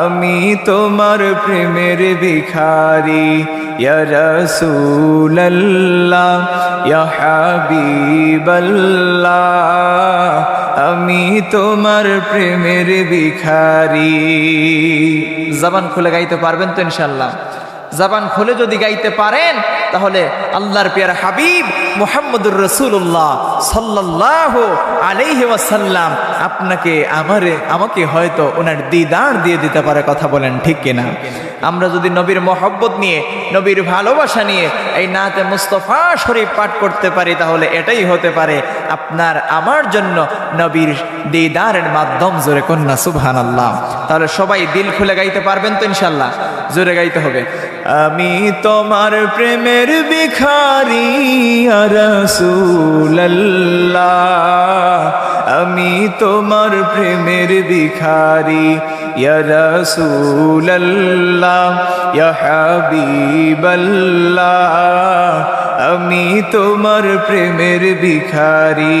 আমি তোমার প্রেমের ভিখারি। ইয়া আমি তোমার প্রেমের ভিখারি। জবান খুলে গাইতে পারবেন তো ইনশাল্লাহ জবান খুলে যদি গাইতে পারেন, তাহলে আল্লাহর পিয়ার হাবিব মুহাম্মদুর রসুল্লাহ সাল্লাহ আলাইহি ওয়াসাল্লাম আপনাকে আমারে, আমাকে হয়তো ওনার দিদার দিয়ে দিতে পারে কথা বলেন ঠিক কিনা? আমরা যদি নবীর মহব্বত নিয়ে, নবীর ভালোবাসা নিয়ে এই নাতে মুস্তফা শরীফ পাঠ করতে পারি, তাহলে এটাই হতে পারে আপনার, আমার জন্য নবীর দিদারের মাধ্যম জোরে কন্যা সুবহান আল্লাহ তাহলে সবাই দিল খুলে গাইতে পারবেন তো ইনশাল্লাহ জোরে গাইতে হবে। আমি তোমার প্রেমের ভিখারি রসুল্লাহ আমি তোমার প্রেমের ভিখারি রসুল্লাহ হাবিবাল্লাহ। আমি তোমার প্রেমের ভিখারি।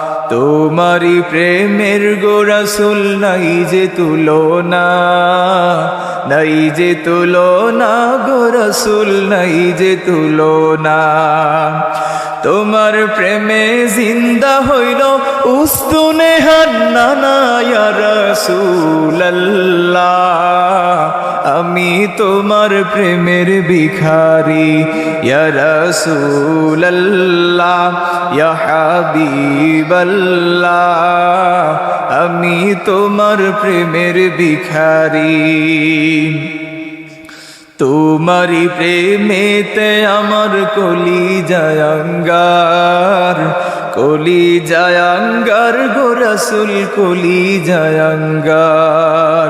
তোমারি প্রেমের গোরাসুল নাই যে তুলো না নাই যে তুলো না গোরসুল নাই যে তুলো না তোমার প্রেমে জিন্দা হইল উস্তুনে হান্নানা রসুল্লাহ আমি তোমার প্রেমের ভিখারি। রসুল্লাহ হাবিবাল্লাহ, আমি তোমার প্রেমের ভিখারি। তোমারি প্রেমেতে আমার কলি জায়াঙ্গার কলি জায়াঙ্গার গোরসুল কলি জায়াঙ্গার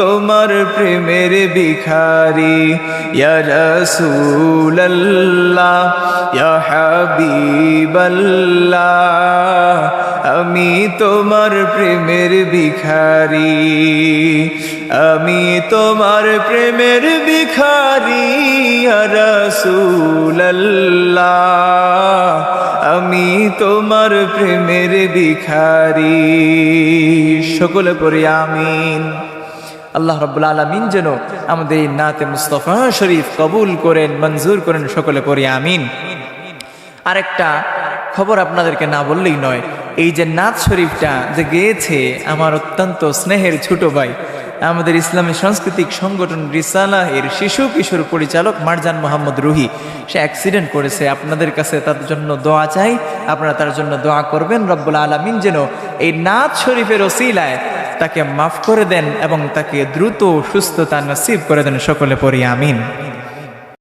তোমার প্রেমের ভিখারি রসুল্লাহ হাবিবাল্লাহ, আমি তোমার প্রেমের ভিখারি, আমি তোমার প্রেমের ভিখারি রসুল্লাহ আমি তোমার প্রেমের ভিখারি। সকলে পড়ি আমিন। আল্লাহ রব্বুল আলমিন যেন আমাদের এই নাতে মুস্তফা শরীফ কবুল করেন, মঞ্জুর করেন সকলে পড়ি আমিন। আরেকটা খবর আপনাদেরকে না বললেই নয়, এই যে নাচ শরীফটা যে গেয়েছে আমার অত্যন্ত স্নেহের ছোট ভাই, আমাদের ইসলামী সাংস্কৃতিক সংগঠন রিসালা এর শিশু কিশোর পরিচালক মারজান মোহাম্মদ রুহি, সে অ্যাক্সিডেন্ট করেছে। আপনাদের কাছে তার জন্য দোয়া চাই, আপনারা তার জন্য দোয়া করবেন। রব্বুল আলমিন যেন এই নাচ শরীফের ওসিলায় তাকে মাফ করে দেন এবং তাকে দ্রুত সুস্থতা নসিব করে দেন সকলে পড়ি আমিন।